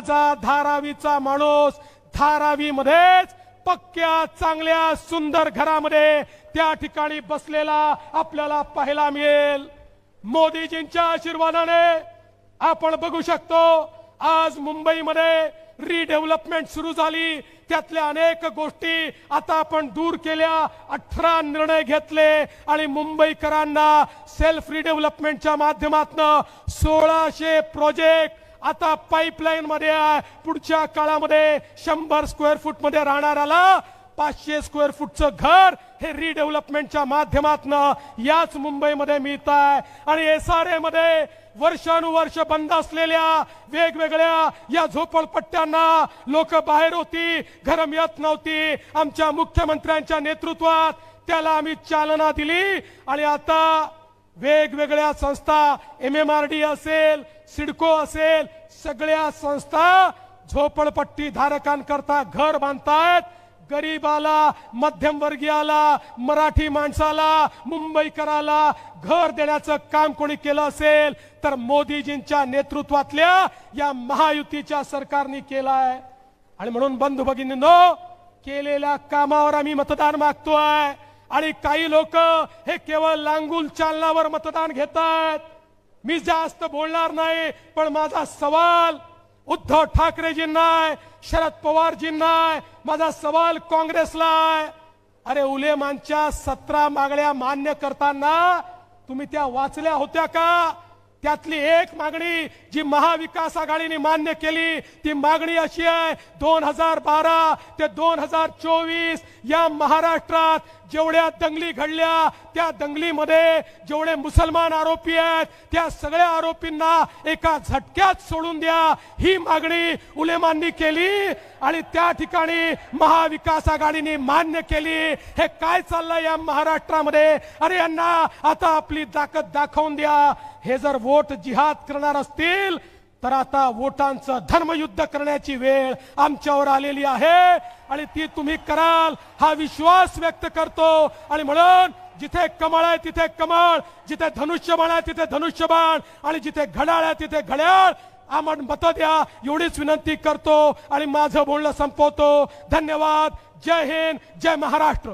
माझा धारावीचा माणूस धारावी मध्येच पक्क्या चांगल्या सुंदर घरामध्ये त्या ठिकाणी बसलेला आपल्याला पाहायला मिळेल. मोदीजींच्या आशीर्वादाने आपण बघू शकतो आज मुंबईमध्ये रिडेव्हलपमेंट सुरू झाली. त्यातल्या अनेक गोष्टी आता आपण दूर केल्या अठरा निर्णय घेतले आणि मुंबईकरांना सेल्फ रिडेव्हलपमेंटच्या माध्यमातून सोळाशे प्रोजेक्ट आता पाईपलाईन मध्ये पुढच्या काळामध्ये शंभर स्क्वेअर फूटमध्ये राहणाऱ्याला पाचशे स्क्वेअर फूटचं घर हे रिडेव्हलपमेंटच्या माध्यमातून याच मुंबईमध्ये मिळत आहे आणि एस आर ए मध्ये वर्षानुवर्ष बंद असलेल्या वेगवेगळ्या या झोपडपट्ट्यांना लोक बाहेर होती घर मिळत नव्हती. आमच्या मुख्यमंत्र्यांच्या नेतृत्वात त्याला आम्ही चालना दिली. आणि आता वेगवेगळ्या संस्था एम एम आर डी असेल सिडको असेल सगळ्या संस्था झोपडपट्टी धारकांकरता घर बांधतायत. गरीबाला मध्यमवर्गीयाला मराठी माणसाला मुंबईकराला घर देण्याचं काम कोणी केलं असेल तर मोदीजींच्या नेतृत्वातल्या या महायुतीच्या सरकारने केलं आहे आणि म्हणून बंधू भगिनींनो केलेल्या कामावर आम्ही मतदान मागतोय. आणि काही लोक हे केवळ लांगुल चालनावर मतदान घेत आहेत मी जास्त बोलणार नाही पण माझा सवाल उद्धव ठाकरेजींना आहे, शरद पवारजींना आहे, माझा सवाल काँग्रेसला आहे. अरे उलेमानच्या सतरा मागण्या मान्य करताना तुम्ही त्या वाचल्या होत्या का? त्यातली एक मागणी जी महाविकास आघाडीने मान्य केली ती मागणी अशी आहे दोन हजार बारा ते दोन हजार चोवीस या महाराष्ट्रात जेवढ्या दंगली घडल्या त्या दंगलीमध्ये जेवढे मुसलमान आरोपी आहेत त्या सगळ्या आरोपींना एका झटक्यात सोडून द्या ही मागणी उलेमांनी केली आणि त्या ठिकाणी महाविकास आघाडीने मान्य केली. हे काय चाललंय या महाराष्ट्रामध्ये? अरे यांना आता आपली ताकद दाखवून द्या. हे जर वोट जिहाद करणार असतील तर आता वोटांचं धर्मयुद्ध करण्याची वेळ आमच्यावर आलेली आहे. आणि ती तुम्ही कराल हा विश्वास व्यक्त करतो. आणि म्हणून जिथे कमळ आहे तिथे कमळ. जिथे धनुष्यबाण आहे तिथे धनुष्यबाण. आणि जिथे घड्याळ आहे तिथे घड्याळ. आम्हाला मत द्या एवढीच विनंती करतो. आणि माझं बोलणं संपवतो. धन्यवाद. जय हिंद जय महाराष्ट्र.